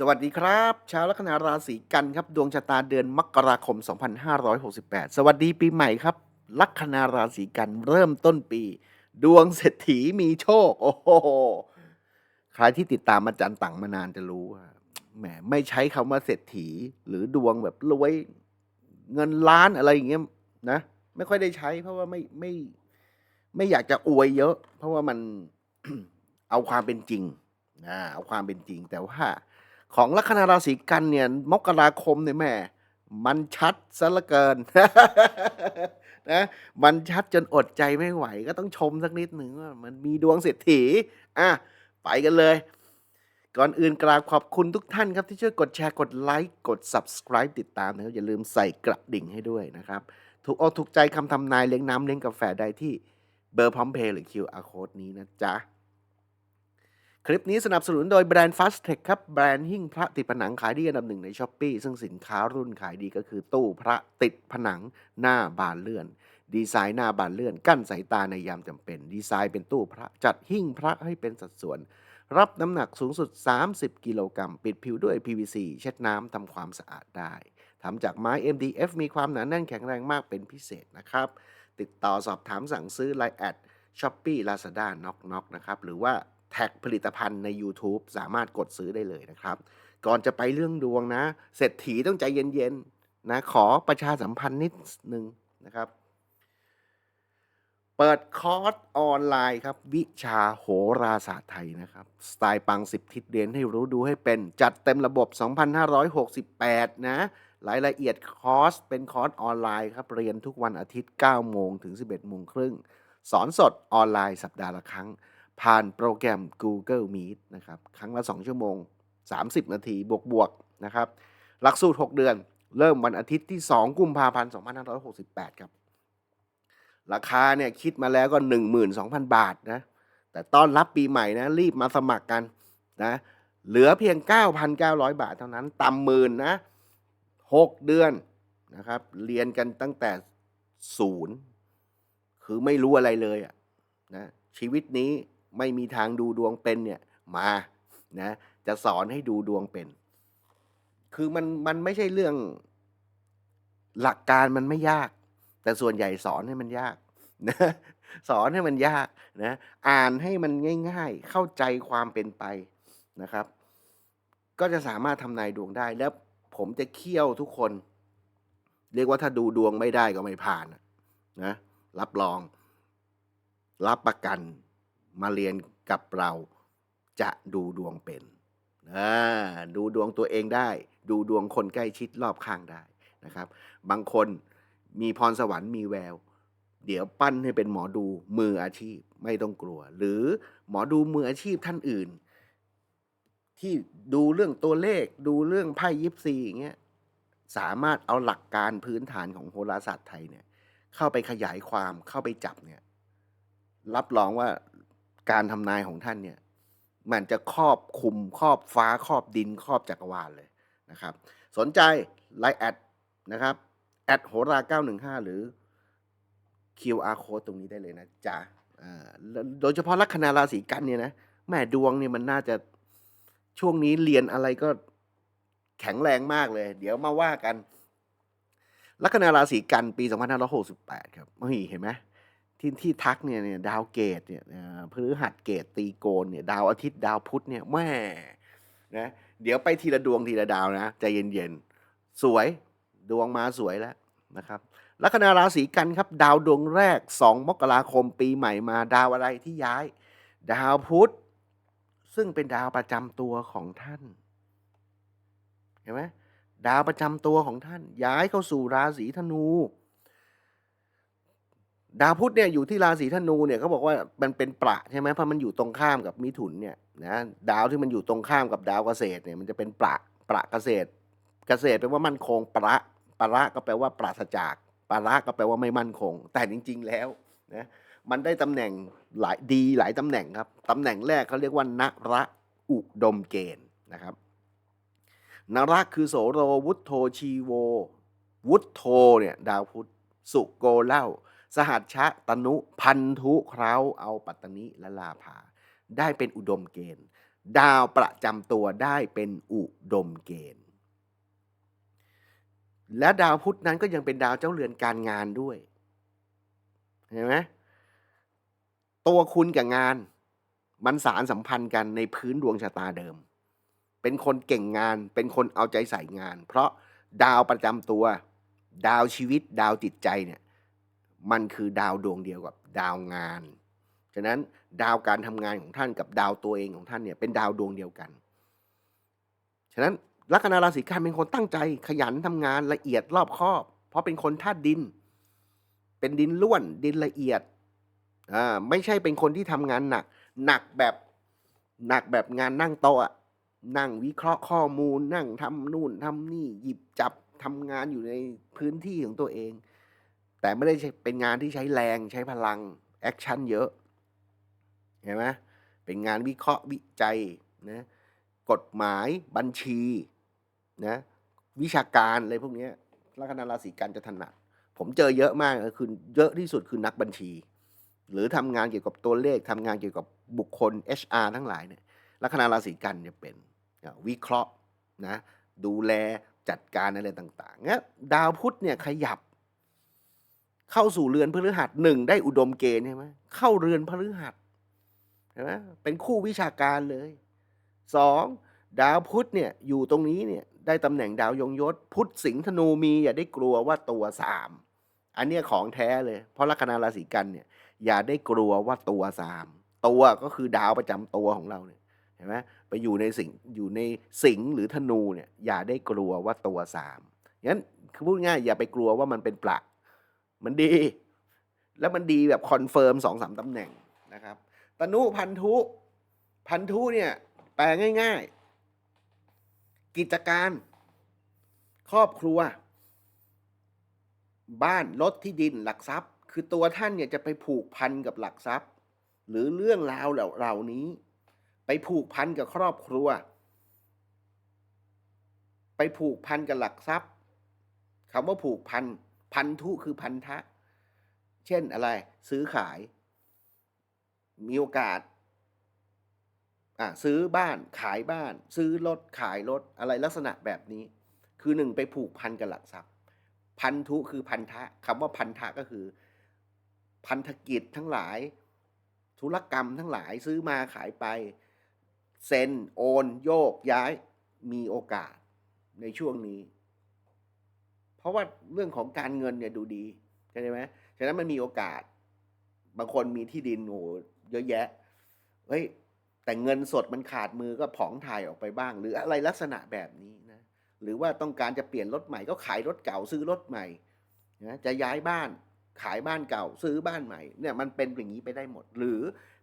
สวัสดีครับชาวลัคนาราศีกันครับดวงชะตาเดือนมกราคม 2568 สวัสดีปีใหม่ครับ ลัคนาราศีกันเริ่มต้นปี ดวงเศรษฐีมีโชค โอ้โหใครที่ติดตามอาจารย์ต่างมานานจะรู้ว่าแหมไม่ใช้คำว่าเศรษฐี หรือดวงแบบรวยเงินล้านอะไรอย่างเงี้ยนะ ไม่ค่อยได้ใช้ เพราะว่าไม่ไม่ไม่อยากจะอวยเยอะ เพราะว่ามันเอาความเป็นจริงนะเอาความเป็นจริงแต่ว่า ของลัคนาราศีกันเนี่ยมกราคมเนี่ยแม่มันชัดซะเหลือเกินนะมันชัดจนอดใจไม่ไหวก็ต้องชมสักนิดหนึ่งว่ามันมีดวงเศรษฐีอะไปกันเลย ก่อนอื่นกราบขอบคุณทุกท่านครับที่ช่วยกดแชร์กดไลค์กด subscribe ติดตามนะครับอย่าลืมใส่กระดิ่งให้ด้วยนะครับ ถูกอกถูกใจคำทำนายเลี้ยงน้ำเลี้ยงกาแฟได้ที่เบอร์พร้อมเพย์หรือ QR code นี้นะจ๊ะ คลิปนี้สนับสนุนโดยแบรนด์ Fast Tech ครับ แบรนด์หิ้งพระติดผนังขายดีอันดับหนึ่งในช้อปปีซึ่งสินค้ารุ่นขายดีก็คือตู้พระติดผนังหน้าบานเลื่อน ดีไซน์หน้าบานเลื่อน กั้นสายตาในยามจำเป็น ดีไซน์เป็นตู้พระจัดหิ้งพระให้เป็นสัดส่วน รับน้ำหนักสูงสุด 30 กิโลกรัม ปิดผิวด้วย PVC เช็ดน้ำทำความสะอาดได้ทำจากไม้ MDF มีความหนาแน่นแข็งแรงมากเป็นพิเศษนะครับ ติดต่อสอบถามสั่งซื้อไลน์แอดช้อปปี้ลาซาด้าน็อกน็อกนะครับหรือว่า แท็กผลิตภัณฑ์ใน YouTube สามารถกดซื้อได้เลยนะครับ ก่อนจะไปเรื่องดวงนะ เศรษฐีต้องใจเย็นๆนะขอประชาสัมพันธ์นิดนึงนะครับเปิดคอร์สออนไลน์ครับ วิชาโหราศาสตร์ไทยนะครับ สไตล์ปัง 10 ทิศเรียนให้รู้ดูให้เป็นจัดเต็มระบบ 2,568 นะ รายละเอียดคอร์ส เป็นคอร์สออนไลน์ครับ เรียนทุกวันอาทิตย์ 9 โมงถึง 11 โมงครึ่ง สอนสดออนไลน์สัปดาห์ละครั้ง ผ่านโปรแกรม Google Meet นะครับ ครั้งละ 2 ชั่วโมง 30 นาทีบวกๆนะครับ หลักสูตร 6 เดือน เริ่มวันอาทิตย์ที่ 2 กุมภาพันธ์ 2568 ครับ ราคาเนี่ยคิดมาแล้วก็ 12,000 บาทนะ แต่ต้อนรับปีใหม่นะ รีบมาสมัครกันนะ เหลือเพียง 9,900 บาทเท่านั้น ต่ำหมื่นนะ 6 เดือนนะครับ เรียนกันตั้งแต่ศูนย์ คือไม่รู้อะไรเลยอะนะ ชีวิตนี้ ไม่มีทางดูดวงเป็นเนี่ยมานะจะสอนให้ดูดวงเป็น คือมันมันไม่ใช่เรื่องหลักการมันไม่ยาก แต่ส่วนใหญ่สอนให้มันยากนะสอนให้มันยากนะอ่านให้มันง่าย ๆ เข้าใจความเป็นไปนะครับ ก็จะสามารถทำนายดวงได้แล้วผมจะเคี่ยวทุกคน เรียกว่าถ้าดูดวงไม่ได้ก็ไม่ผ่านนะรับรอง รับประกัน มาเรียนกับเราจะดูดวงเป็นดูดวงตัวเองได้ ดูดวงคนใกล้ชิดรอบข้างได้นะครับ บางคนมีพรสวรรค์มีแวว เดี๋ยวปั้นให้เป็นหมอดูมืออาชีพไม่ต้องกลัว หรือหมอดูมืออาชีพท่านอื่น ที่ดูเรื่องตัวเลข ดูเรื่องไพ่ยิปซีอย่างเงี้ยสามารถเอาหลักการพื้นฐานของโหราศาสตร์ไทยเนี่ย เข้าไปขยายความเข้าไปจับเนี่ย รับรองว่า การทำนายของท่านเนี่ยมันจะครอบคุมครอบฟ้าครอบดินครอบจักรวาลเลยนะครับ สนใจไลน์แอดนะครับแอดโหรา915 หรือ QR code ตรงนี้ได้เลยนะจ๊ะโดยเฉพาะลัคนาราศีกันเนี่ยนะแม่ดวงเนี่ยมันน่าจะช่วงนี้เรียนอะไรก็แข็งแรงมากเลย เดี๋ยวมาว่ากันลัคนาราศีกันปี 2568 ครับเฮ้ยเห็นไหม ที่ที่ทักเนี่ยเนี่ยดาวเกตเนี่ยพฤหัสเกตตีโกนเนี่ยดาวอาทิตย์ดาวพุธเนี่ยแม่นะเดี๋ยวไปทีละดวงทีละดาวนะใจเย็นๆ สวยดวงมาสวยแล้วนะครับลัคนาราศีกันครับ ดาวดวงแรก 2 มกราคมปีใหม่มาดาวอะไรที่ย้าย ดาวพุธ ซึ่งเป็นดาวประจำตัวของท่าน เห็นไหมดาวประจำตัวของท่าน ย้ายเข้าสู่ราศีธนู ดาวพุธเนี่ยอยู่ที่ราศีธนูเนี่ยเขาบอกว่ามันเป็นประใช่ไหมเพราะมันอยู่ตรงข้ามกับมิถุนเนี่ยนะดาวที่มันอยู่ตรงข้ามกับดาวเกษตรเนี่ยมันจะเป็นประประเกษตร เกษตรแปลว่ามั่นคงประประก็แปลว่าปราศจากประก็แปลว่าไม่มั่นคง แต่จริง ๆ แล้วนะมันได้ตำแหน่งหลายดีหลายตำแหน่งครับตำแหน่งแรกเขาเรียกว่า นระอุดมเกณฑ์นะครับนระคือโสโรวุฒโธชีโว วุฒโธเนี่ยดาวพุธสุโกเล่า สหัชชะตนุพันธุเคราเอาปัตตนิและลาภา ได้เป็นอุดมเกณฑ์ ดาวประจำตัวได้เป็นอุดมเกณฑ์ และดาวพุธนั้นก็ยังเป็นดาวเจ้าเรือนการงานด้วย เห็นไหมตัวคุณกับงานมันสารสัมพันธ์กันในพื้นดวงชะตาเดิม เป็นคนเก่งงาน เป็นคนเอาใจใส่งาน เพราะดาวประจำตัว ดาวชีวิต ดาวจิตใจเนี่ย มันคือดาวดวงเดียวกับดาวงาน ฉะนั้นดาวการทำงานของท่านกับดาวตัวเองของท่านเนี่ยเป็นดาวดวงเดียวกัน ฉะนั้นลัคนาราศีกันเป็นคนตั้งใจขยันทำงานละเอียดรอบคอบ เพราะเป็นคนธาตุดิน เป็นดินล้วนดินละเอียดอ่าไม่ใช่เป็นคนที่ทำงานหนัก หนักแบบหนักแบบงานนั่งโต๊ะอะนั่งวิเคราะห์ข้อมูล นั่งทำนู่นทำนี่หยิบจับทำงานอยู่ในพื้นที่ของตัวเอง แต่ไม่ได้เป็นงานที่ใช้แรงใช้พลังแอคชั่นเยอะเห็นไหมเป็นงานวิเคราะห์วิจัยนะกฎหมายบัญชีนะวิชาการอะไรพวกนี้ลัคนาราศีกันจะถนัดผมเจอเยอะมากคือเยอะที่สุดคือนักบัญชี หรือทำงานเกี่ยวกับตัวเลขทำงานเกี่ยวกับบุคคล HR ทั้งหลายเนี่ยลัคนาราศีกันจะเป็นวิเคราะห์นะดูแลจัดการอะไรต่างๆเนี่ยดาวพุธเนี่ยขยับ เข้าสู่เรือนพฤหัสหนึ่งได้อุดมเกณฑ์ใช่ไหมเข้าเรือนพฤหัสเห็นไหมเป็นคู่วิชาการเลยสองดาวพุธเนี่ยอยู่ตรงนี้เนี่ยได้ตำแหน่งดาวยงยศ พุธสิงห์ธนูมีอย่าได้กลัวว่าตัวสามอันเนี้ยของแท้เลย เพราะลัคนาราศีกันเนี่ยอย่าได้กลัวว่าตัวสามตัวก็คือดาวประจำตัวของเราเนี่ยเห็นไหมไปอยู่ในสิงอยู่ในสิงหรือธนูเนี่ยอย่าได้กลัวว่าตัวสามงั้นคือพูดง่ายอย่าไปกลัวว่ามันเป็นปลัก มันดี แล้วมันดีแบบคอนเฟิร์มสองสามตำแหน่งนะครับตนุพันธุ พันธุเนี่ยแปลง่าย ๆ กิจการ ครอบครัว บ้านรถที่ดินหลักทรัพย์ คือตัวท่านเนี่ยจะไปผูกพันกับหลักทรัพย์ หรือเรื่องราวเหล่าเหล่านี้ ไปผูกพันกับครอบครัว ไปผูกพันกับหลักทรัพย์คำว่าผูกพัน พันธุคือพันธะ เช่นอะไร ซื้อขาย มีโอกาสอะซื้อบ้านขายบ้าน ซื้อรถขายรถอะไรลักษณะแบบนี้ คือหนึ่งไปผูกพันกับหลักทรัพย์ พันธุคือพันธะคำว่าพันธะก็คือ พันธกิจทั้งหลาย ธุรกรรมทั้งหลายซื้อมาขายไป เซ็นโอน โยกย้ายมีโอกาสในช่วงนี้ ราะว่าเรื่องของการเงินเนี่ยดูดีเข้าใจไหมฉะนั้นมันมีโอกาส บางคนมีที่ดินโอ้โหเยอะแยะเฮ้ยแต่เงินสดมันขาดมือก็ผองถ่ายออกไปบ้าง หรืออะไรลักษณะแบบนี้นะหรือว่าต้องการจะเปลี่ยนรถใหม่ก็ขายรถเก่าซื้อรถใหม่นะจะย้ายบ้านขายบ้านเก่าซื้อบ้านใหม่เนี่ยมันเป็นอย่างนี้ไปได้หมด หรือ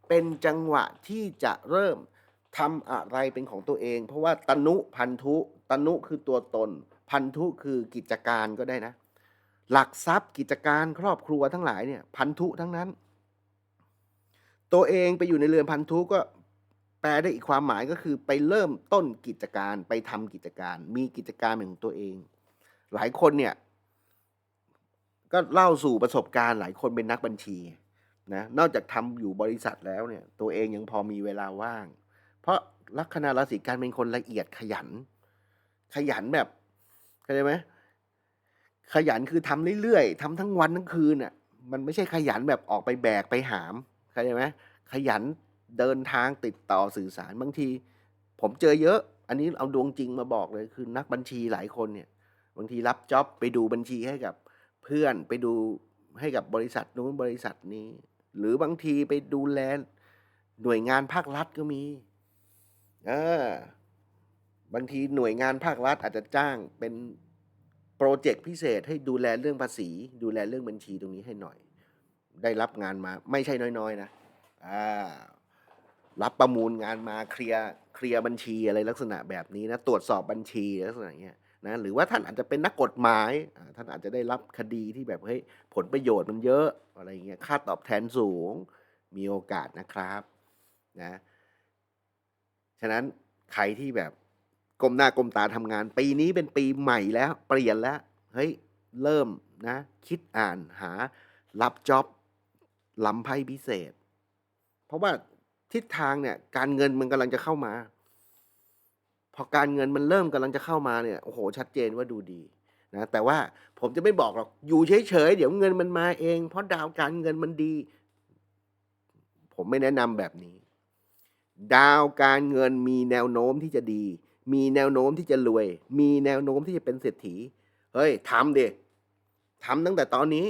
เป็นจังหวะที่จะเริ่มทำอะไรเป็นของตัวเอง เพราะว่าตนุพันธุตนุคือตัวตน พันธุคือกิจการก็ได้นะ หลักทรัพย์กิจการครอบครัวทั้งหลายเนี่ยพันธุทั้งนั้น ตัวเองไปอยู่ในเรือนพันธุก็แปลได้อีกความหมายก็คือไปเริ่มต้นกิจการไปทำกิจการ มีกิจการเป็นของตัวเอง หลายคนเนี่ยก็เล่าสู่ประสบการณ์หลายคนเป็นนักบัญชีนะนอกจากทำอยู่บริษัทแล้วเนี่ยตัวเองยังพอมีเวลาว่าง เพราะลัคนาราศีกันเป็นคนละเอียดขยัน ขยันแบบ เข้าใจไหมขยันคือทำเรื่อยๆทำทั้งวันทั้งคืนอะ มันไม่ใช่ขยันแบบออกไปแบกไปหามเข้าใจไหมขยันเดินทางติดต่อสื่อสารบางที ผมเจอเยอะ อันนี้เอาดวงจริงมาบอกเลยคือนักบัญชีหลายคนเนี่ย บางทีรับจ็อบไปดูบัญชีให้กับเพื่อนไปดูให้กับบริษัทนู้นบริษัทนี้ หรือบางทีไปดูแลหน่วยงานภาครัฐก็มี เออ บางทีหน่วยงานภาครัฐอาจจะจ้างเป็นโปรเจกต์พิเศษให้ดูแลเรื่องภาษี ดูแลเรื่องบัญชีตรงนี้ให้หน่อย ได้รับงานมาไม่ใช่น้อยๆนะอ่ารับประมูลงานมาเคลียร์เคลียร์บัญชีอะไรลักษณะแบบนี้นะตรวจสอบบัญชีลักษณะอย่างเงี้ยนะหรือว่าท่านอาจจะเป็นนักกฎหมายท่านอาจจะได้รับคดีที่แบบเฮ้ยผลประโยชน์มันเยอะอะไรเงี้ยค่าตอบแทนสูงมีโอกาสนะครับนะฉะนั้นใครที่แบบ ก้มหน้าก้มตาทำงาน ปีนี้เป็นปีใหม่แล้ว เปลี่ยนแล้ว เฮ้ย เริ่มนะ คิดอ่านหา รับจ็อบลำไพ่พิเศษ เพราะว่าทิศทางเนี่ย การเงินมันกำลังจะเข้ามา พอการเงินมันเริ่มกำลังจะเข้ามาเนี่ย โอ้โห ชัดเจนว่าดูดีนะ แต่ว่าผมจะไม่บอกหรอก อยู่เฉยๆ เดี๋ยวเงินมันมาเอง เพราะดาวการเงินมันดี ผมไม่แนะนำแบบนี้ ดาวการเงินมีแนวโน้มที่จะดี มีแนวโน้มที่จะรวย มีแนวโน้มที่จะเป็นเศรษฐี เฮ้ยทำเดิทำตั้งแต่ตอนนี้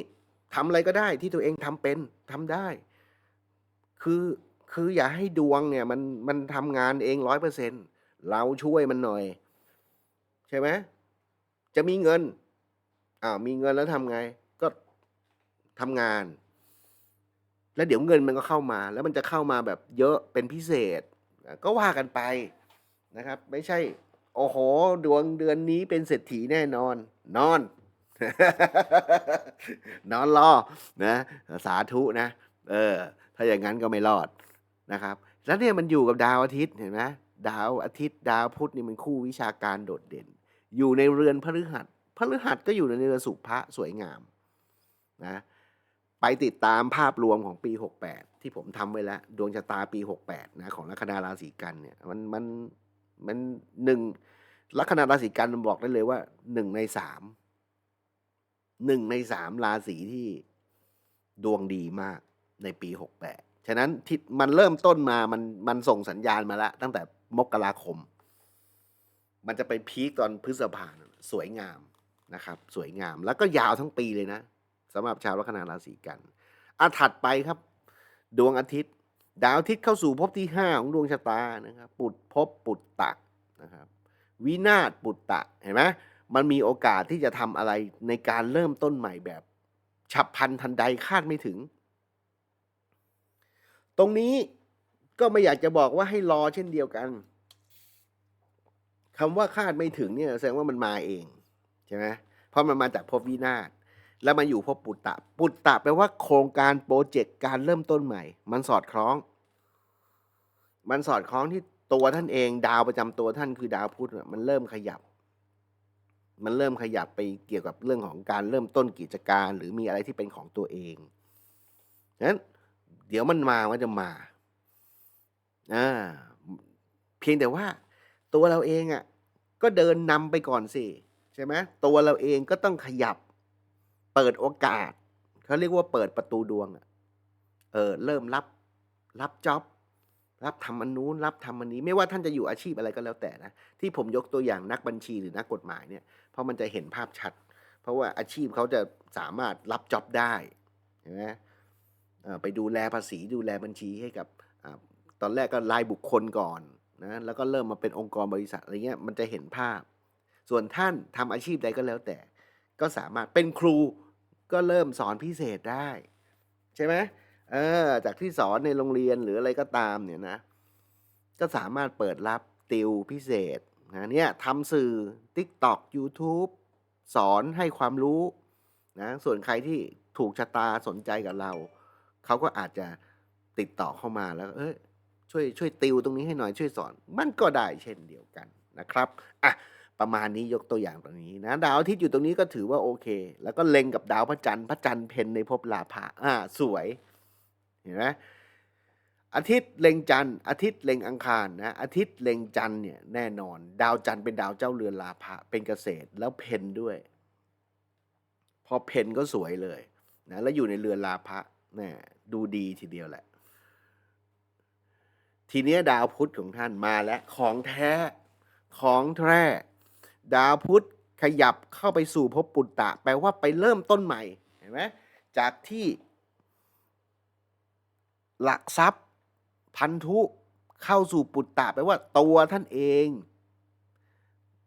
ทำอะไรก็ได้ที่ตัวเองทำเป็นทำได้ คือคืออย่าให้ดวงเนี่ย มันมันทำงานเองร้อยเปอร์เซ็นเราช่วยมันหน่อย ใช่ไหมจะมีเงินอ้าวมีเงินแล้วทำไง ก็ทำงาน แล้วเดี๋ยวเงินมันก็เข้ามา แล้วมันจะเข้ามาแบบเยอะเป็นพิเศษ ก็ว่ากันไป นะครับ ไม่ใช่ โอ้โห ดวงเดือนนี้เป็นเศรษฐีแน่นอน นอน นอนรอนะ สาธุนะ เออ ถ้าอย่างนั้นก็ไม่รอดนะครับ แล้วเนี่ยมันอยู่กับดาวอาทิตย์เห็นไหมดาวอาทิตย์ ดาวพุธนี่มันคู่วิชาการโดดเด่น อยู่ในเรือนพฤหัสพฤหัสก็อยู่ในเรือนสุภะสวยงามนะไปติดตามภาพรวมของปี 68 ที่ผมทำไว้แล้ว ดวงชะตาปี 68นะของลัคนาราศีกันเนี่ยมันมัน มันหนึ่งลัคนาราศีกันมันบอกได้เลยว่าหนึ่งในสามหนึ่งในสามราศีที่ดวงดีมากในปี68ฉะนั้นทิศมันเริ่มต้นมามันมันส่งสัญญาณมาแล้วตั้งแต่มกราคม มันจะไปพีคตอนพฤษภาสวยงามนะครับ สวยงามแล้วก็ยาวทั้งปีเลยนะสำหรับชาวลัคนาราศีกันอาถัดไปครับ ดวงอาทิตย์ ดาวอาทิตย์เข้าสู่ภพที่ห้าของดวงชะตานะครับ ปุดภพปุตตะนะครับ วินาศปุตตะเห็นไหมมันมีโอกาสที่จะทำอะไรในการเริ่มต้นใหม่แบบ ฉับพลันทันใดคาดไม่ถึง ตรงนี้ก็ไม่อยากจะบอกว่าให้รอเช่นเดียวกันคำว่าคาดไม่ถึงเนี่ยแสดงว่ามันมาเองใช่ไหมเพราะมันมาจากภพวินาศ แล้วมาอยู่ภพปุตตะ ปุตตะแปลว่าโครงการโปรเจกต์การเริ่มต้นใหม่ มันสอดคล้อง มันสอดคล้องที่ตัวท่านเอง ดาวประจำตัวท่านคือดาวพุธมันเริ่มขยับ มันเริ่มขยับไปเกี่ยวกับเรื่องของการเริ่มต้นกิจการ หรือมีอะไรที่เป็นของตัวเองนั้นเดี๋ยวมันมามันจะมาอ่าเพียงแต่ว่าตัวเราเองอะก็เดินนำไปก่อนสิใช่ไหมตัวเราเองก็ต้องขยับ เปิดโอกาสเขาเรียกว่าเปิดประตูดวงอะเออ เริ่มรับ รับจ็อบรับทำอันนู้นรับทำอันนี้ ไม่ว่าท่านจะอยู่อาชีพอะไรก็แล้วแต่นะที่ผมยกตัวอย่างนักบัญชีหรือนักกฎหมายเนี่ย เพราะมันจะเห็นภาพชัด เพราะว่าอาชีพเขาจะสามารถรับจ็อบได้ใช่ไหมไปดูแลภาษีดูแลบัญชีให้กับอตอนแรกก็รายบุคคลก่อนนะแล้วก็เริ่มมาเป็นองค์กรบริษัทอะไรเงี้ยมันจะเห็นภาพ ส่วนท่านทำอาชีพใดก็แล้วแต่ ก็สามารถเป็นครูก็เริ่มสอนพิเศษได้ ใช่ไหมเออจากที่สอนในโรงเรียนหรืออะไรก็ตามเนี่ยนะ ก็สามารถเปิดรับติวพิเศษนะเนี่ยทำสื่อ TikTok YouTube สอนให้ความรู้นะส่วนใครที่ถูกชะตาสนใจกับเรา เขาก็อาจจะติดต่อเข้ามาแล้ว เอ้ยช่วยช่วยติวตรงนี้ให้หน่อยช่วยสอน มันก็ได้เช่นเดียวกันนะครับอะ ประมาณนี้ยกตัวอย่างตรงนี้นะดาวอาทิตย์อยู่ตรงนี้ก็ถือว่าโอเค แล้วก็เล็งกับดาวพระจันทร์พระจันทร์เพนในภพลาภะอ่าสวยเห็นไหมอาทิตย์เล็งจันทร์อาทิตย์เล็งอังคารนะอาทิตย์เล็งจันทร์เนี่ยแน่นอน ดาวจันทร์เป็นดาวเจ้าเรือนลาภะเป็นเกษตรแล้วเพนด้วย พอเพนก็สวยเลยนะแล้วอยู่ในเรือนลาภะนี่ดูดีทีเดียวแหละ ทีนี้ดาวพุธของท่านมาแล้วของแท้ของแท้ ดาวพุธขยับเข้าไปสู่ภพปุตตะ แปลว่าไปเริ่มต้นใหม่เห็นไหมจากที่ หลักทรัพย์ พันธุเข้าสู่ปุตตะแปลว่าตัวท่านเอง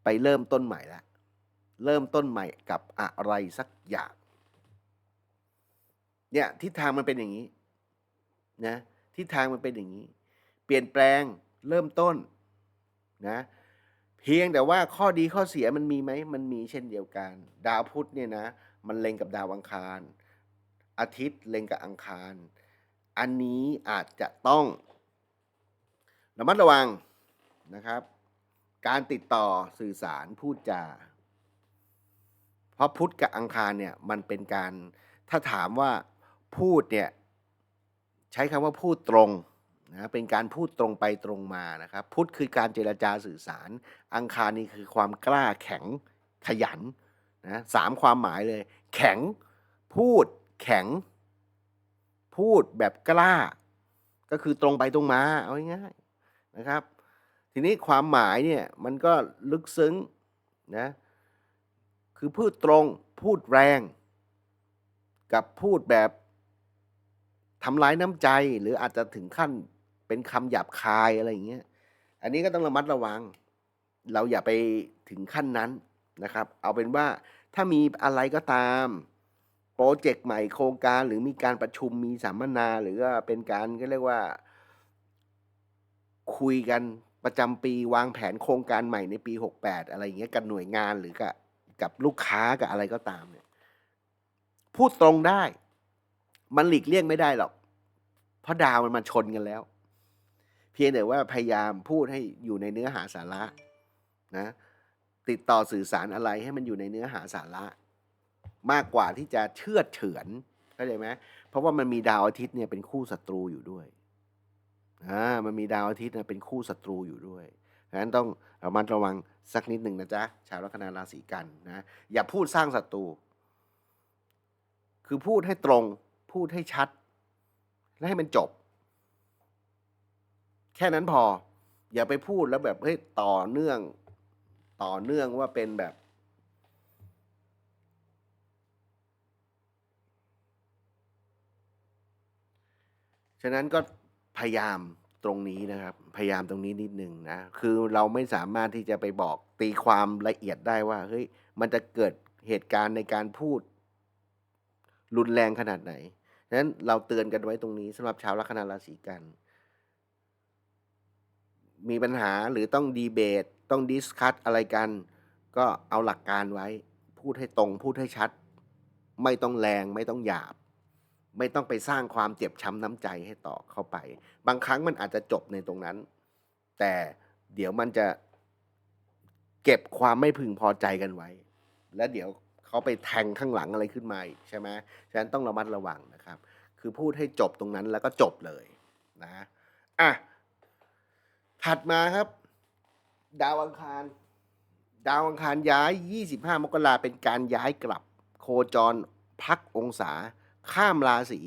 ไปเริ่มต้นใหม่ละเริ่มต้นใหม่กับอะไรสักอย่าง เนี่ยทิศทางมันเป็นอย่างนี้นะทิศทางมันเป็นอย่างนี้ เปลี่ยนแปลงเริ่มต้นนะ เพียงแต่ว่าข้อดีข้อเสียมันมีไหมมันมีเช่นเดียวกัน ดาวพุธเนี่ยนะ มันเล็งกับดาวอังคาร อาทิตย์เล็งกับอังคาร อันนี้อาจจะต้องระมัดระวังนะครับ การติดต่อสื่อสารพูดจาเพราะพุธกับอังคารเนี่ยมันเป็นการถ้าถามว่าพูดเนี่ยใช้คำว่าพูดตรง นะเป็นการพูดตรงไปตรงมานะครับ พุธคือการเจรจาสื่อสาร อังคารนี่คือความกล้าแข็งขยันนะสามความหมายเลย แข็งพูดแข็ง พูดแบบกล้า ก็คือตรงไปตรงมาเอาง่ายๆนะครับ ทีนี้ความหมายเนี่ยมันก็ลึกซึ้งนะคือพูดตรงพูดแรง กับพูดแบบทำร้ายน้ำใจหรืออาจจะถึงขั้น เป็นคำหยาบคายอะไรอย่างเงี้ย อันนี้ก็ต้องระมัดระวัง เราอย่าไปถึงขั้นนั้นนะครับ เอาเป็นว่าถ้ามีอะไรก็ตามโปรเจกต์ใหม่โครงการหรือมีการประชุมมีสัมมนา หรือว่าเป็นการก็เรียกว่า คุยกันประจำปีวางแผนโครงการใหม่ในปี 68 อะไรอย่างเงี้ยกับหน่วยงานหรือกับกับลูกค้ากับอะไรก็ตามเนี่ยพูดตรงได้ มันหลีกเลี่ยงไม่ได้หรอก เพราะดาวมันมาชนกันแล้ว เพียงแต่ว่าพยายามพูดให้อยู่ในเนื้อหาสาระนะติดต่อสื่อสารอะไรให้มันอยู่ในเนื้อหาสาระ มากกว่าที่จะเชื่อดเฉือนเข้าใจไหมเพราะว่ามันมีดาวอาทิตย์เนี่ยเป็นคู่ศัตรูอยู่ด้วยอ่ามันมีดาวอาทิตย์เนี่ยเป็นคู่ศัตรูอยู่ด้วยฉะนั้นต้องระมัดระวังสักนิดหนึ่งนะจ๊ะชาวลัคนาราศีกันนะอย่าพูดสร้างศัตรูคือพูดให้ตรง พูดให้ชัด และให้มันจบ แค่นั้นพอ อย่าไปพูดแล้วแบบเฮ้ยต่อเนื่อง ต่อเนื่องว่าเป็นแบบ ฉะนั้นก็พยายามตรงนี้นะครับ พยายามตรงนี้นิดนึงนะ คือเราไม่สามารถที่จะไปบอกตีความละเอียดได้ว่าเฮ้ยมันจะเกิดเหตุการณ์ในการพูด รุนแรงขนาดไหนฉะนั้นเราเตือนกันไว้ตรงนี้สำหรับชาวลัคนาราศีกัน มีปัญหาหรือต้องดีเบต ต้องดิสคัตอะไรกัน ก็เอาหลักการไว้ พูดให้ตรง พูดให้ชัด ไม่ต้องแรงไม่ต้องหยาบ ไม่ต้องไปสร้างความเจ็บช้ำน้ำใจให้ต่อเข้าไป บางครั้งมันอาจจะจบในตรงนั้น แต่เดี๋ยวมันจะเก็บความไม่พึงพอใจกันไว้ แล้วเดี๋ยวเขาไปแทงข้างหลังอะไรขึ้นมาอีกใช่ไหมฉะนั้นต้องระมัดระวังนะครับ คือพูดให้จบตรงนั้นแล้วก็จบเลยนะอะ ถัดมาครับ ดาวอังคาร ดาวอังคารย้าย 25 มกราเป็นการย้ายกลับ โคจรพักองศา ข้ามราศี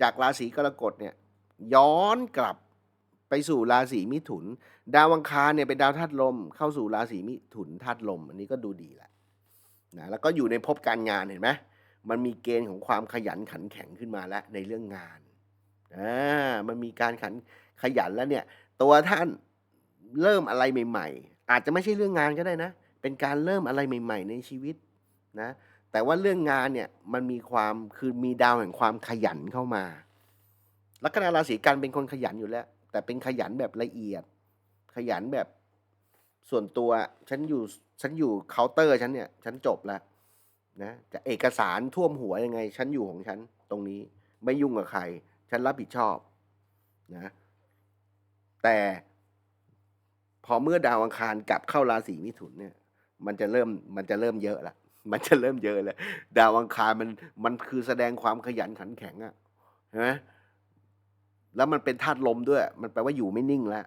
จากราศีกรกฎเนี่ยย้อนกลับไปสู่ราศีมิถุน ดาวอังคารเนี่ยเป็นดาวธาตุลม เข้าสู่ราศีมิถุนธาตุลม อันนี้ก็ดูดีแหละนะแล้วก็อยู่ในภพการงานเห็นไหมมันมีเกณฑ์ของความขยันขันแข็งขึ้นมาแล้วในเรื่องงานอ่ามันมีการขันขยันแล้วเนี่ย ตัวท่าน เริ่มอะไรใหม่ ๆ อาจจะไม่ใช่เรื่องงานก็ได้นะ เป็นการเริ่มอะไรใหม่ ๆ ในชีวิตนะ แต่ว่าเรื่องงานเนี่ยมันมีความคือมีดาวแห่งความขยันเข้ามาลัคนาราศีกันเป็นคนขยันอยู่แล้ว แต่เป็นขยันแบบละเอียด ขยันแบบส่วนตัวฉันอยู่ฉันอยู่เคาน์เตอร์ฉันเนี่ยฉันจบแล้วนะจะเอกสารท่วมหัวยังไง ฉันอยู่ของฉันตรงนี้ไม่ยุ่งกับใคร ฉันรับผิดชอบนะแต่ พอเมื่อดาวอังคารกลับเข้าราศีมิถุนเนี่ย มันจะเริ่มมันจะเริ่มเยอะละมันจะเริ่มเยอะแล้วดาวอังคารมันมันคือแสดงความขยันขันแข็งอะเห็นไหมแล้วมันเป็นธาตุลมด้วย มันแปลว่าอยู่ไม่นิ่งแล้ว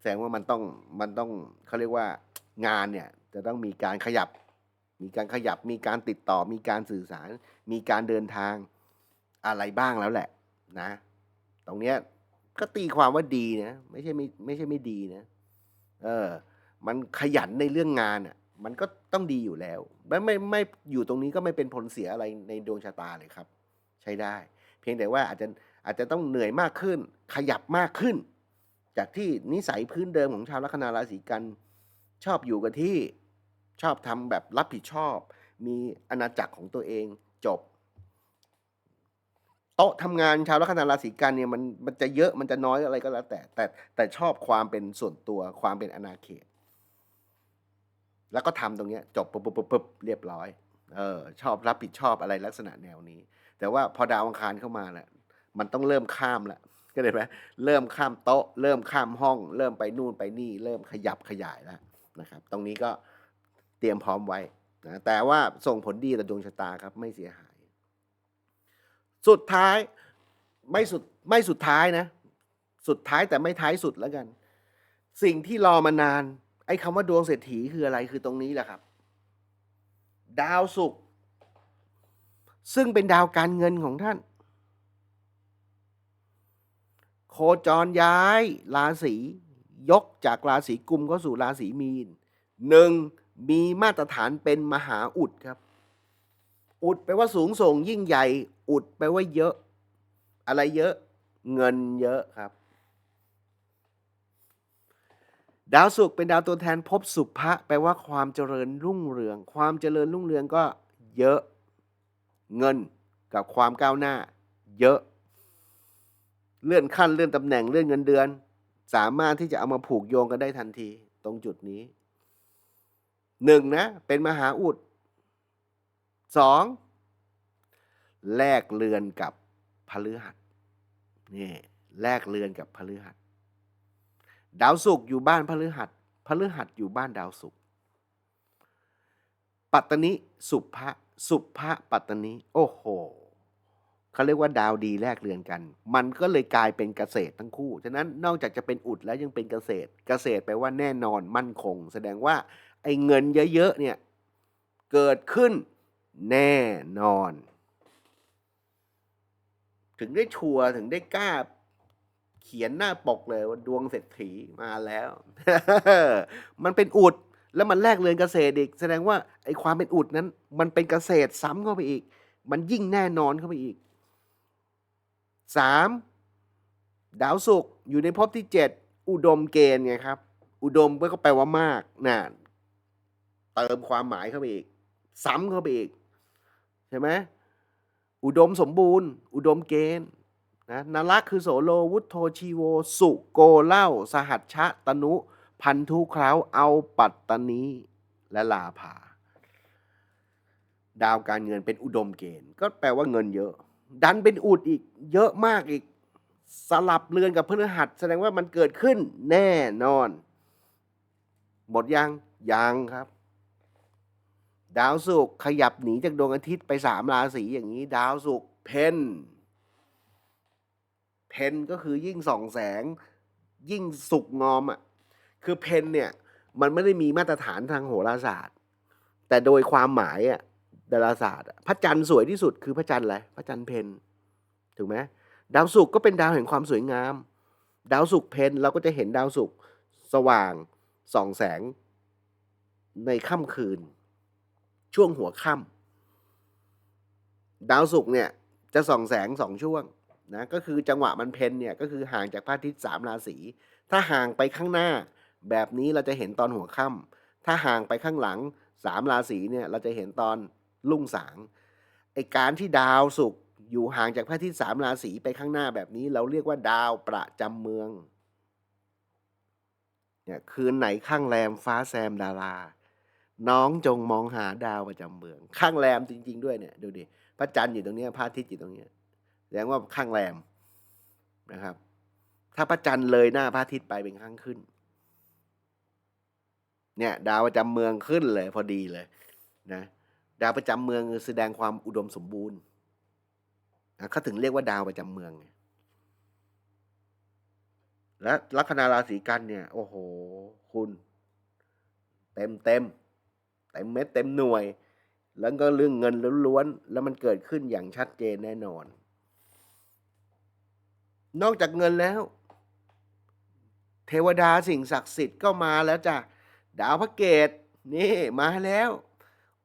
แสดงว่ามันต้องมันต้องเขาเรียกว่างานเนี่ย จะต้องมีการขยับ มีการขยับ มีการติดต่อ มีการสื่อสาร มีการเดินทางอะไรบ้างแล้วแหละ นะ ตรงเนี้ยก็ตีความว่าดีนะ ไม่ใช่ไม่ไม่ใช่ไม่ดีนะ เออ มันขยันในเรื่องงานอะ มันก็ต้องดีอยู่แล้ว ไม่ไม่ไม่อยู่ตรงนี้ก็ไม่เป็นผลเสียอะไรในดวงชะตาเลยครับ ใช้ได้ เพียงแต่ว่าอาจจะอาจจะต้องเหนื่อยมากขึ้น ขยับมากขึ้น จากที่นิสัยพื้นเดิมของชาวลัคนาราศีกัน ชอบอยู่กับที่ชอบทำแบบรับผิดชอบ มีอาณาจักรของตัวเองจบ โต๊ะทำงานชาวลัคนาราศีกันเนี่ยมันมันจะเยอะมันจะน้อยอะไรก็แล้วแต่ แต่แต่ชอบความเป็นส่วนตัวความเป็นอาณาเขต แล้วก็ทำตรงเนี้ยจบปุบปุ๊บปุ๊บปุ๊บเรียบร้อยเออชอบรับผิดชอบอะไรลักษณะแนวนี้ แต่ว่าพอดาวอังคารเข้ามาแหละมันต้องเริ่มข้ามละก็เลยไหมเริ่มข้ามโต๊ะ เริ่มข้ามห้อง เริ่มไปนู่นไปนี่ เริ่มขยับขยายแล้วนะครับ ตรงนี้ก็เตรียมพร้อมไว้นะแต่ว่าส่งผลดีต่อดวงชะตาครับไม่เสียหาย สุดท้ายไม่สุดไม่สุดท้ายนะ สุดท้ายแต่ไม่ท้ายสุดแล้วกัน สิ่งที่รอมานาน ไอ้คำว่าดวงเศรษฐีคืออะไรคือตรงนี้แหละครับ ดาวศุกร์ซึ่งเป็นดาวการเงินของท่าน โคจรย้าย ราศียกจากราศีกุมเข้าสู่ราศีมีนหนึ่งมีมาตรฐานเป็นมหาอุดครับ อุดแปลว่าสูงส่งยิ่งใหญ่ อุดแปลว่าเยอะ อะไรเยอะ เงินเยอะครับ ดาวศุกร์เป็นดาวตัวแทนภพสุภะแปลว่าความเจริญรุ่งเรือง ความเจริญรุ่งเรืองก็เยอะ เงินกับความก้าวหน้า เยอะ เลื่อนขั้นเลื่อนตำแหน่งเลื่อนเงินเดือน สามารถที่จะเอามาผูกโยงกันได้ทันที ตรงจุดนี้หนึ่งนะ เป็นมหาอุดสอง แลกเรือนกับพฤหัสนี่แลกเรือนกับพฤหัส ดาวศุกร์อยู่บ้านพฤหัสพฤหัสอยู่บ้านดาวศุกร์ปัตตนิสุภะสุภะปัตตนิโอ้โหเขาเรียกว่าดาวดีแลกเรือนกัน มันก็เลยกลายเป็นเกษตรทั้งคู่ ฉะนั้นนอกจากจะเป็นอุดแล้วยังเป็นเกษตร เกษตรแปลว่าแน่นอนมั่นคง แสดงว่าไอ้เงินเยอะๆเนี่ยเกิดขึ้นแน่นอน ถึงได้ชัวร์ถึงได้กล้า เขียนหน้าปกเลยว่าดวงเศรษฐีมาแล้ว มันเป็นอุดแล้วมันแลกเรือนเกษตรอีก แสดงว่าไอ้ความเป็นอุดนั้น มันเป็นเกษตรซ้ำเข้าไปอีก มันยิ่งแน่นอนเข้าไปอีกสามดาวศุกร์อยู่ในภพที่เจ็ดอุดมเกณฑ์ไงครับ อุดมก็แปลว่ามากน่ะเติมความหมายเข้าไปอีก ซ้ำเข้าไปอีก ใช่ไหม อุดมสมบูรณ์ อุดมเกณฑ์นะนารักคือโสโลวุฒโธชีโว สุโกเล่า สหัชชะตนุ พันธุคล้าเอาปัตตนีและลาภาดาวการเงินเป็นอุดมเกณฑ์ ก็แปลว่าเงินเยอะ ดันเป็นอุดอีกเยอะมากอีก สลับเรือนกับพฤหัสแสดงว่ามันเกิดขึ้นแน่นอน หมดยังยังครับ ดาวศุกร์ขยับหนีจากดวงอาทิตย์ไปสามราศีอย่างนี้ ดาวศุกร์เพนเพนก็คือยิ่งส่องแสง ยิ่งสุกงอมอะคือเพนเนี่ยมันไม่ได้มีมาตรฐานทางโหราศาสตร์ แต่โดยความหมายอะดาราศาสตร์พระจันทร์สวยที่สุดคือพระจันทร์อะไรพระจันทร์เพนถูกไหมดาวศุกร์ก็เป็นดาวแห่งความสวยงาม ดาวศุกร์เพนเราก็จะเห็นดาวศุกร์สว่างส่องแสงในค่ำคืน ช่วงหัวค่ำดาวศุกร์เนี่ยจะส่องแสงสองช่วงนะก็คือจังหวะมันเพนเนี่ยก็คือห่างจากพระอาทิตย์สามราศีถ้าห่างไปข้างหน้า แบบนี้เราจะเห็นตอนหัวค่ำถ้าห่างไปข้างหลังสามราศีเนี่ยเราจะเห็นตอนลุ่งสางไอการที่ดาวศุกร์อยู่ห่างจากพระอาทิตย์สามราศีไปข้างหน้าแบบนี้ เราเรียกว่าดาวประจำเมืองเนี่ยคืนไหนข้างแรมฟ้าแซมดารา น้องจงมองหาดาวประจำเมือง ข้างแรมจริง ๆ ด้วยเนี่ยดูดิพระจันทร์อยู่ตรงเนี้ยพระอาทิตย์อยู่ตรงเนี้ยแสดงว่าข้างแรมนะครับ ถ้าพระจันทร์เลยหน้าพระอาทิตย์ไปเป็นข้างขึ้น เนี่ย ดาวประจำเมืองขึ้นเลย พอดีเลยนะดาวประจำเมืองแสดงความอุดมสมบูรณ์นะเขาถึงเรียกว่าดาวประจำเมืองและลัคนาราศีกันเนี่ย โอ้โห คุณ เต็มเต็ม เต็มเม็ดเต็มหน่วย แล้วก็เรื่องเงินล้วนๆแล้วมันเกิดขึ้นอย่างชัดเจนแน่นอน นอกจากเงินแล้ว เทวดาสิ่งศักดิ์สิทธิ์ก็มาแล้วจ้ะดาวพระเกตนี่มาแล้ว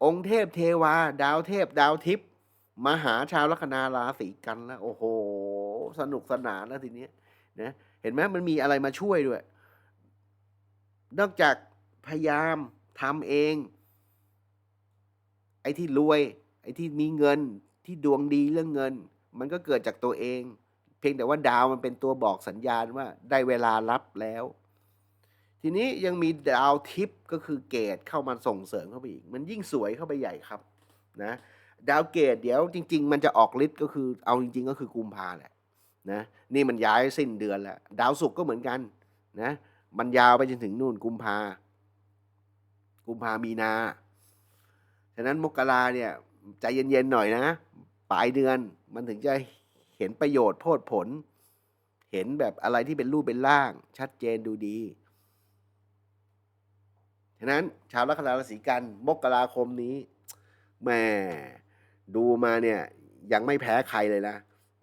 องค์เทพเทวา ดาวเทพดาวทิพย์มาหาชาวลัคนาราศีกันแล้วโอ้โห สนุกสนานแล้วทีนี้นะเห็นไหมมันมีอะไรมาช่วยด้วย นอกจากพยายามทำเอง ไอ้ที่รวย ไอ้ที่มีเงินที่ดวงดีเรื่องเงิน มันก็เกิดจากตัวเอง เพียงแต่ว่าดาวมันเป็นตัวบอกสัญญาณว่าได้เวลารับแล้ว ทีนี้ยังมีดาวทิพย์ก็คือเกตเข้ามาส่งเสริมเข้าไปอีก มันยิ่งสวยเข้าไปใหญ่ครับนะดาวเกตเดี๋ยวจริง ๆ มันจะออกฤทธิ์ก็คือเอาจริง ๆ ก็คือกุมภาแหละนะนี่มันย้ายสิ้นเดือนแล้ว ดาวศุกร์ก็เหมือนกันนะมันยาวไปจนถึงนู่นกุมภากุมภามีนา ฉะนั้นมกราเนี่ยใจเย็นๆหน่อยนะ ปลายเดือนมันถึงจะเห็นประโยชน์โพดผล เห็นแบบอะไรที่เป็นรูปเป็นร่าง ชัดเจนดูดี ฉะนั้นชาวลัคนาราศีกันมกราคมนี้แหม่ดูมาเนี่ยยังไม่แพ้ใครเลยนะ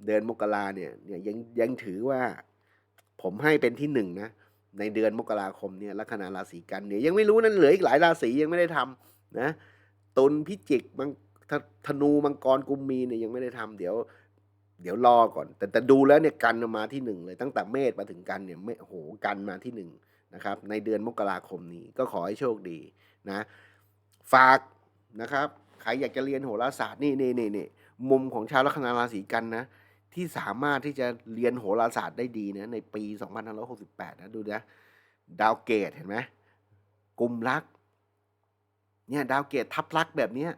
เดือนมกราเนี่ยเนี่ยยังยังถือว่า ผมให้เป็นที่หนึ่งนะในเดือนมกราคมเนี่ยลัคนาราศีกันเนี่ยยังไม่รู้นั่นเหลืออีกหลายราศียังไม่ได้ทำนะ ตุลพิจิกมังธนูมังกรกุมมีเนี่ยยังไม่ได้ทำเดี๋ยว เดี๋ยวรอก่อน แต่แต่ดูแล้วเนี่ยกันมาที่หนึ่งเลย ตั้งแต่เมษมาถึงกันเนี่ยไม่โอ้โหกันมาที่หนึ่งนะครับ ในเดือนมกราคมนี้ก็ขอให้โชคดีนะ ฝากนะครับใครอยากจะเรียนโหราศาสตร์นี่นี่นี่นี่มุมของชาวลัคนาราศีกันนะที่สามารถที่จะเรียนโหราศาสตร์ได้ดีนะในปี 2568 นะดูนะดาวเกตเห็นไหมกลุ่มรัก เนี่ยดาวเกตทับรักแบบเนี้ย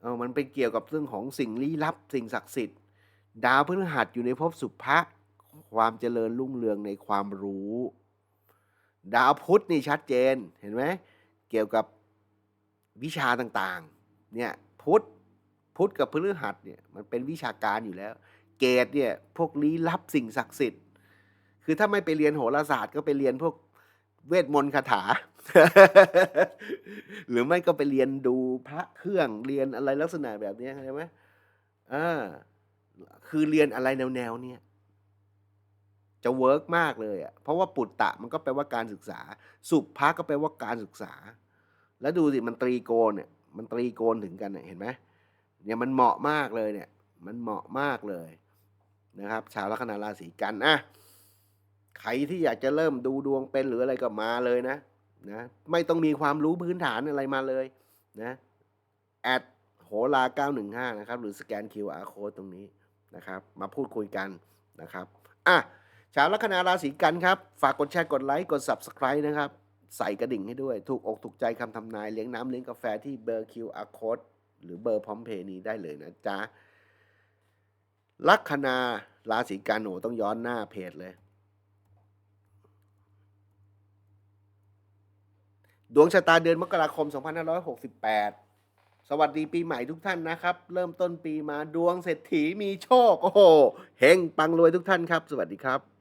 เออมันเป็นเกี่ยวกับเรื่องของสิ่งลี้ลับ สิ่งศักดิ์สิทธิ์ ดาวพฤหัสอยู่ในภพสุภะความเจริญรุ่งเรืองในความรู้ ดาวพุธนี่ชัดเจนเห็นไหมเกี่ยวกับวิชาต่างๆเนี่ยพุธพุธกับพฤหัสเนี่ยมันเป็นวิชาการอยู่แล้ว เกตเนี่ยพวกลี้ลับสิ่งศักดิ์สิทธิ์ คือถ้าไม่ไปเรียนโหราศาสตร์ก็ไปเรียนพวก เวทมนต์คาถา หรือไม่ก็ไปเรียนดูพระเครื่องเรียนอะไรลักษณะแบบนี้ยเข้าใจไหมอ่าคือเรียนอะไรแนวๆเนี่ยจะเวิร์กมากเลยอะเพราะว่าปุตตะมันก็แปลว่าการศึกษา สุภะก็แปลว่าการศึกษา แล้วดูสิมันตรีโกณเนี่ย มันตรีโกณถึงกันเนี่ยเห็นไหมเนี่ยมันเหมาะมากเลยเนี่ย มันเหมาะมากเลยนะครับ ชาวลัคนาราศีกันอะ ใครที่อยากจะเริ่มดูดวงเป็นหรืออะไรก็มาเลยนะนะไม่ต้องมีความรู้พื้นฐานอะไรมาเลยนะแอดโหรา915 นะครับ หรือสแกน QR code ตรงนี้นะครับ มาพูดคุยกันนะครับอะชาวลัคนาราศีกันครับ ฝากกดแชร์กดไลค์กด Subscribe นะครับ ใส่กระดิ่งให้ด้วย ถูกอกถูกใจคำทำนายเลี้ยงน้ำเลี้ยงกาแฟที่เบอร์ QR code หรือเบอร์พร้อมเพย์นี้ได้เลยนะจ๊ะลัคนาราศีกันโหต้องย้อนหน้าเพจเลย ดวงชะตาเดือนมกราคม 2568 สวัสดีปีใหม่ทุกท่านนะครับ เริ่มต้นปีมาดวงเศรษฐีมีโชค โอ้โหเฮงปังรวยทุกท่านครับ สวัสดีครับ